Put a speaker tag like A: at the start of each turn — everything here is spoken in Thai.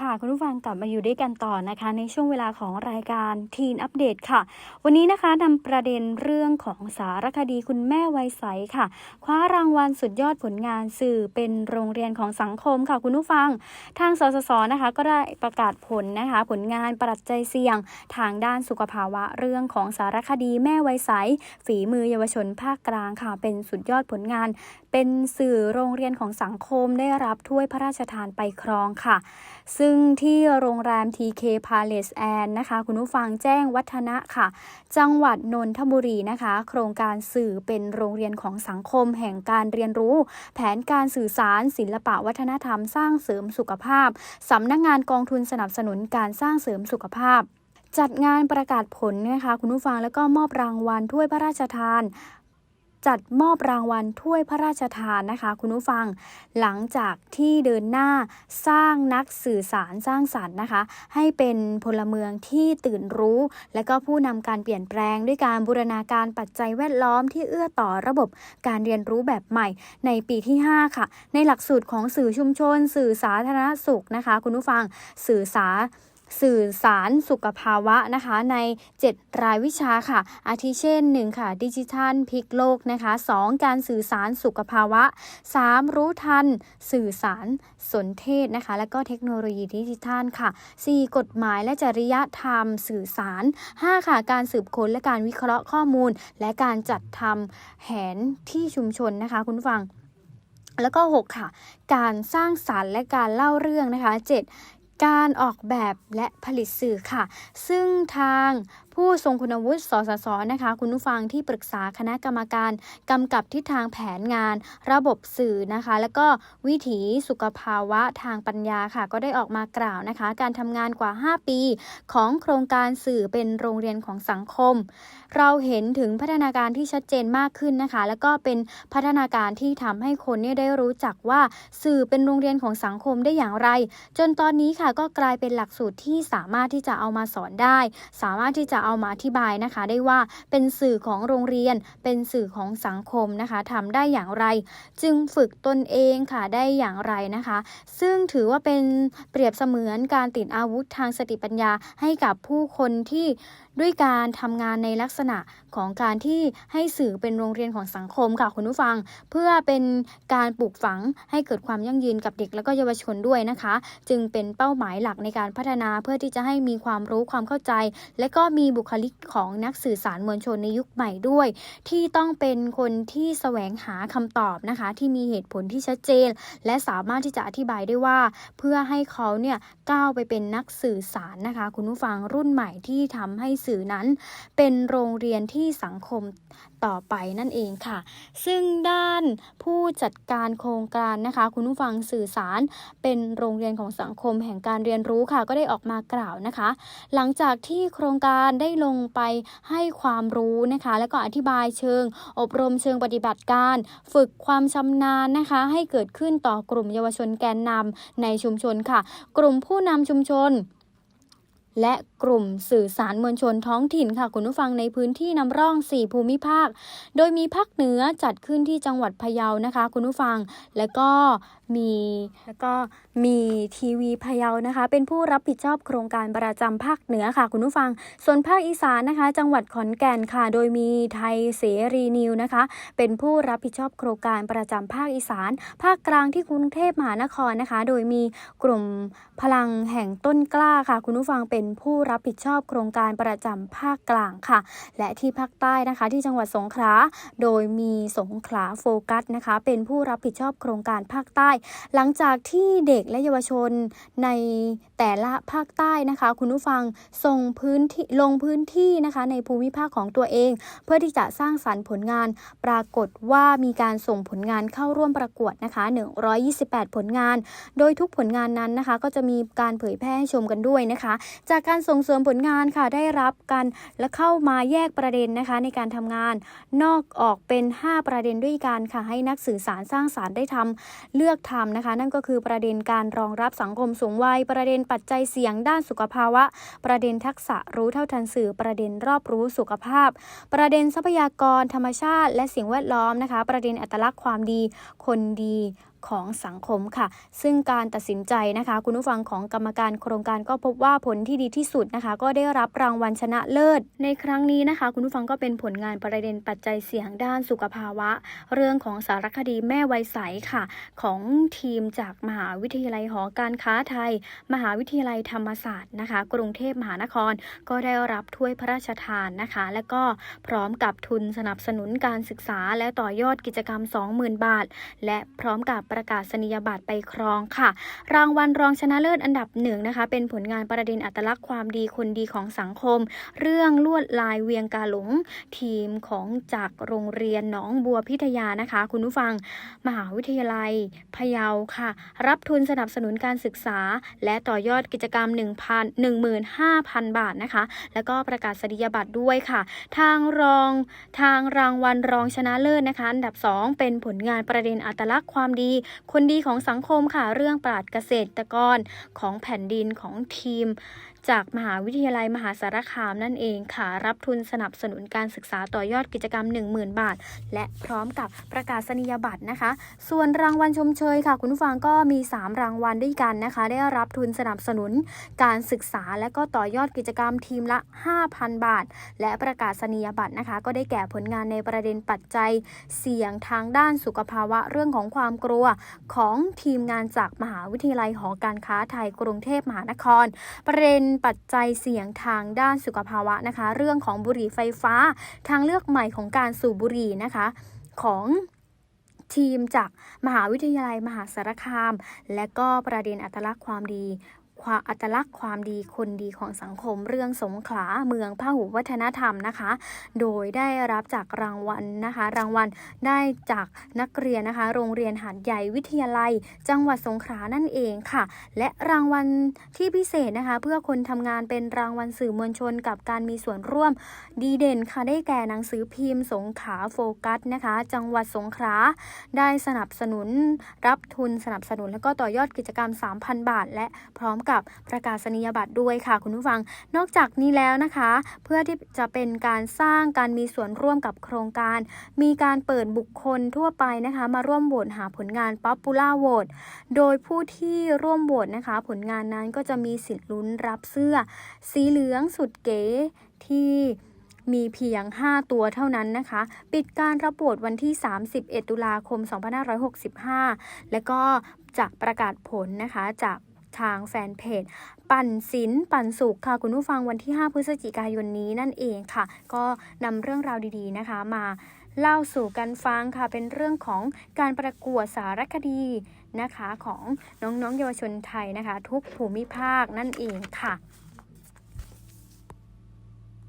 A: ค่ะคุณผู้ฟังกลับมาอยู่ด้วยกันต่อนะคะ ในช่วงเวลาของรายการทีนอัปเดตค่ะ วันนี้นะคะนำประเด็นเรื่องของสารคดีคุณแม่วัยใสค่ะ คว้ารางวัลสุดยอดผลงานสื่อเป็นโรงเรียนของสังคมค่ะคุณผู้ฟัง ทางสสสนะคะ ก็ได้ประกาศผลนะคะ ผลงานปัจจัยเสี่ยง ทางด้านสุขภาวะเรื่องของสารคดีแม่วัยใสฝีมือเยาวชนภาคกลางค่ะ เป็นสุดยอดผลงาน เป็นสื่อโรงเรียนของสังคมได้รับถ้วยพระราชทานไปครองค่ะซึ่งที่โรงแรม TK Palace and นะคะ คุณผู้ฟังแจ้งวัฒนะค่ะ จังหวัดนนทบุรีนะคะ โครงการสื่อเป็นโรงเรียนของสังคมแห่งการเรียนรู้ แผนการสื่อสารศิลปะวัฒนธรรมสร้างเสริมสุขภาพสำนักงานกองทุนสนับสนุนการสร้างเสริมสุขภาพ จัดงานประกาศผลนะคะคุณผู้ฟังแล้วก็มอบรางวัลถ้วยพระราชทาน จัดมอบรางวัลถ้วยพระราชทานนะคะ คุณผู้ฟังหลังจากที่เดินหน้าสร้างนักสื่อสารสร้างสรรค์นะคะ ให้เป็นพลเมืองที่ตื่นรู้ และก็ผู้นำการเปลี่ยนแปลงด้วยการบูรณาการปัจจัยแวดล้อมที่เอื้อต่อระบบการเรียนรู้แบบใหม่ในปีที่ 5 ค่ะ ในหลักสูตรของสื่อชุมชน สื่อสาธารณสุขนะคะ คุณผู้ฟังสื่อสาร สื่อสารสุขภาวะนะคะใน 7 รายวิชาค่ะ อาทิเช่น 1 ค่ะ ดิจิทัลพลิกโลกนะคะ 2 การสื่อสารสุขภาวะ 3 รู้ทัน สื่อสารสนเทศนะคะ และก็เทคโนโลยีดิจิทัลค่ะ 4 กฎหมายและจริยธรรมสื่อสาร 5 ค่ะ การสืบค้นและการวิเคราะห์ข้อมูล และการจัดทำแผนที่ชุมชนนะคะ คุณฟังแล้วก็ 6 ค่ะ การสร้างสารรค์และการเล่าเรื่องนะคะ 7 การออกแบบและผลิตสื่อค่ะ ซึ่งทางผู้ทรงคุณวุฒิ สสส นะคะ คุณผู้ฟังที่ปรึกษาคณะกรรมการกำกับทิศทางแผนงาน ระบบสื่อนะคะ แล้วก็วิถีสุขภาวะทางปัญญาค่ะ ก็ได้ออกมากล่าวนะคะ การทำงานกว่า 5 ปี ของโครงการสื่อเป็นโรงเรียนของสังคม เราเห็นถึงพัฒนาการที่ชัดเจนมากขึ้นนะคะ แล้วก็เป็นพัฒนาการที่ทำให้คนเนี่ยได้รู้จักว่าสื่อเป็นโรงเรียนของสังคมได้อย่างไร จนตอนนี้ค่ะก็กลายเป็นหลักสูตรที่สามารถที่จะเอามาสอนได้ สามารถที่จะเอามาอธิบายนะคะได้ว่าเป็นสื่อของโรงเรียน เป็นสื่อของสังคมนะคะทำได้อย่างไร จึงฝึกตนเองค่ะได้อย่างไรนะคะ ซึ่งถือว่าเป็นเปรียบเสมือนการติดอาวุธทางสติปัญญาให้กับผู้คนที่ด้วยการทำงานในลักษณะของการที่ให้สื่อเป็นโรงเรียนของสังคมค่ะคุณผู้ฟัง เพื่อเป็นการปลูกฝังให้เกิดความยั่งยืนกับเด็กและก็เยาวชนด้วยนะคะ จึงเป็นเป้าหมายหลักในการพัฒนาเพื่อที่จะให้มีความรู้ความเข้าใจ และก็มีบุคลิกของนักสื่อสารมวลชนในยุคใหม่ด้วย ที่ต้องเป็นคนที่แสวงหาคำตอบนะคะ ที่มีเหตุผลที่ชัดเจน และสามารถที่จะอธิบายได้ว่า เพื่อให้เขาเนี่ยก้าวไปเป็นนักสื่อสารนะคะ คุณผู้ฟังรุ่นใหม่ที่ทำให้สื่อนั้น เป็นโรงเรียนที่สังคมต่อไปนั่นเองค่ะ ซึ่งด้านผู้จัดการโครงการนะคะ คุณผู้ฟังสื่อสารเป็นโรงเรียนของสังคมแห่งการเรียนรู้ค่ะ ก็ได้ออกมากล่าวนะคะ หลังจากที่โครงการได้ลงไปให้ความรู้นะคะ แล้วก็อธิบายเชิง อบรมเชิงปฏิบัติการ ฝึกความชำนาญนะคะ ให้เกิดขึ้นต่อกลุ่มเยาวชนแกนนำในชุมชนค่ะ กลุ่มผู้นำชุมชนและกลุ่มสื่อสารมวลชนท้องถิ่นค่ะ คุณผู้ฟังในพื้นที่นำร่อง 4 ภูมิภาค โดยมีภาคเหนือจัดขึ้นที่จังหวัดพะเยานะคะ คุณผู้ฟัง แล้วก็ มีแล้วก็มีทีวีพะเยานะคะ เป็นผู้รับผิดชอบโครงการประจำภาคเหนือค่ะ คุณผู้ฟัง ส่วนภาคอีสานนะคะ จังหวัดขอนแก่นค่ะ โดยมีไทยเสรีนิวนะคะ เป็นผู้รับผิดชอบโครงการประจำภาคอีสาน ภาคกลางที่กรุงเทพมหานครนะคะ โดยมีกลุ่มพลังแห่งต้นกล้าค่ะ คุณผู้ฟังเป็นผู้รับผิดชอบโครงการประจำภาคกลางค่ะ และที่ภาคใต้นะคะ ที่จังหวัดสงขลาโดยมีสงขลาโฟกัสนะคะ เป็นผู้รับผิดชอบโครงการภาคใต้หลังจากที่เด็กและเยาวชนใน แต่ละภาคใต้นะคะ คุณผู้ฟังส่งพื้นที่ลงพื้นที่นะคะในภูมิภาคของตัวเอง เพื่อที่จะสร้างสรรค์ผลงาน ปรากฏว่ามีการส่งผลงานเข้าร่วมประกวดนะคะ 128 ผลงาน โดยทุกผลงานนั้นนะคะ ก็จะมีการเผยแพร่ให้ชมกันด้วยนะคะ จากการส่งเสริมผลงานค่ะได้รับกันและเข้ามาแยกประเด็นนะคะ ในการทำงานนอกออกเป็น 5 ประเด็นด้วยกันค่ะ ให้นักสื่อสารสร้างสารรค์ได้ทำเลือกทำนะคะ นั่นก็คือประเด็นการรองรับสังคมสูงวัยประเด็นปัจจัยเสี่ยงด้านสุขภาวะ ประเด็นทักษะรู้เท่าทันสื่อ ประเด็นรอบรู้สุขภาพ ประเด็นทรัพยากรธรรมชาติ และสิ่งแวดล้อมนะคะ ประเด็นอัตลักษณ์ความดี คนดี ของสังคมค่ะ ซึ่งการตัดสินใจนะคะ คุณผู้ฟังของกรรมการโครงการก็พบว่าผลที่ดีที่สุดนะคะ ก็ได้รับรางวัลชนะเลิศ ในครั้งนี้นะคะ คุณผู้ฟังก็เป็นผลงานประเด็นปัจจัยเสี่ยงด้านสุขภาวะ เรื่องของสารคดีแม่ไวยใสค่ะ ของทีมจากมหาวิทยาลัยหอการค้าไทย มหาวิทยาลัยธรรมศาสตร์นะคะ กรุงเทพมหานครก็ได้รับถ้วยพระราชทานนะคะ และก็พร้อมกับทุนสนับสนุนการศึกษาและต่อยอดกิจกรรม 20,000 บาท และพร้อมกับประกาศนียบัตรไปครองค่ะ รางวัลรองชนะเลิศอันดับหนึ่งนะคะ เป็นผลงานประเด็นอัตลักษณ์ความดีคนดีของสังคม เรื่องลวดลายเวียงกาหลง ทีมของจากโรงเรียนหนองบัวพิทยานะคะ คุณผู้ฟัง มหาวิทยาลัยพะเยาค่ะ รับทุนสนับสนุนการศึกษา และต่อยอดกิจกรรม 1,000 15,000 บาทนะคะ แล้วก็ประกาศนียบัตรด้วยค่ะ ทางรองทางรางวัลรองชนะเลิศนะคะ อันดับ 2 เป็นผลงานประเด็นอัตลักษณ์ความดีคนดีของสังคมค่ะเรื่องปราดเกษตรกรของแผ่นดินของทีม จากมหาวิทยาลัยมหาสารคามนั่นเองค่ะ รับทุนสนับสนุนการศึกษาต่อยอดกิจกรรม 10,000 บาท และพร้อมกับประกาศนียบัตรนะคะ ส่วนรางวัลชมเชยค่ะ คุณฟังก็มี 3 รางวัลด้วยกันนะคะ ได้รับทุนสนับสนุนการศึกษาและก็ต่อยอดกิจกรรมทีมละ 5,000 บาท และประกาศนียบัตรนะคะ ก็ได้แก่ผลงานในประเด็นปัจจัย เสี่ยงทางด้านสุขภาวะเรื่องของความกลัวของทีมงานจากมหาวิทยาลัยหอการค้าไทยกรุงเทพมหานคร ประเด็นปัจจัยเสี่ยงทางด้านสุขภาวะนะคะ เรื่องของบุหรี่ไฟฟ้า ทางเลือกใหม่ของการสูบบุหรี่นะคะของทีมจากมหาวิทยาลัยมหาสารคาม และก็ประเด็นอัตลักษณ์ความดี ความอัตลักษณ์ความดีคนดีของสังคมเรื่องสงขลาเมืองพหุวัฒนธรรมนะคะ โดยได้รับจากรางวัลนะคะ รางวัลได้จากนักเรียนนะคะ โรงเรียนหาดใหญ่วิทยาลัย จังหวัดสงขลานั่นเองค่ะ และรางวัลที่พิเศษนะคะ เพื่อคนทำงานเป็นรางวัลสื่อมวลชนกับการมีส่วนร่วมดีเด่นค่ะได้แก่หนังสือพิมพ์ สงขลาโฟกัสนะคะ จังหวัดสงขลาได้สนับสนุนรับทุนสนับสนุน แล้วก็ต่อยอดกิจกรรม 3,000 บาท และพร้อมกับประกาศนียบัตรด้วยค่ะ คุณผู้ฟัง นอกจากนี้แล้วนะคะ เพื่อที่จะเป็นการสร้างการมีส่วนร่วมกับโครงการ มีการเปิดบุคคลทั่วไปนะคะ มาร่วมโหวตหาผลงาน Popular Vote โดยผู้ที่ร่วมโหวตนะคะ ผลงานนั้นก็จะมีสิทธิ์ลุ้นรับเสื้อ สีเหลืองสุดเก๋ที่มีเพียง 5 ตัวเท่านั้นนะคะ ปิดการรับโหวตวันที่ 31 ตุลาคม 2565 และก็จะประกาศผลนะคะจาก ทางแฟนเพจ ปั่นศิลป์ปั่นสุขค่ะ คุณผู้ฟังวันที่ 5 พฤศจิกายนนี้นั่นเองค่ะ ก็นำเรื่องราวดีๆนะคะมาเล่าสู่กันฟังค่ะ เป็นเรื่องของการประกวดสารคดีนะคะ ของน้องๆเยาวชนไทยนะคะ ทุกภูมิภาคนั่นเองค่ะ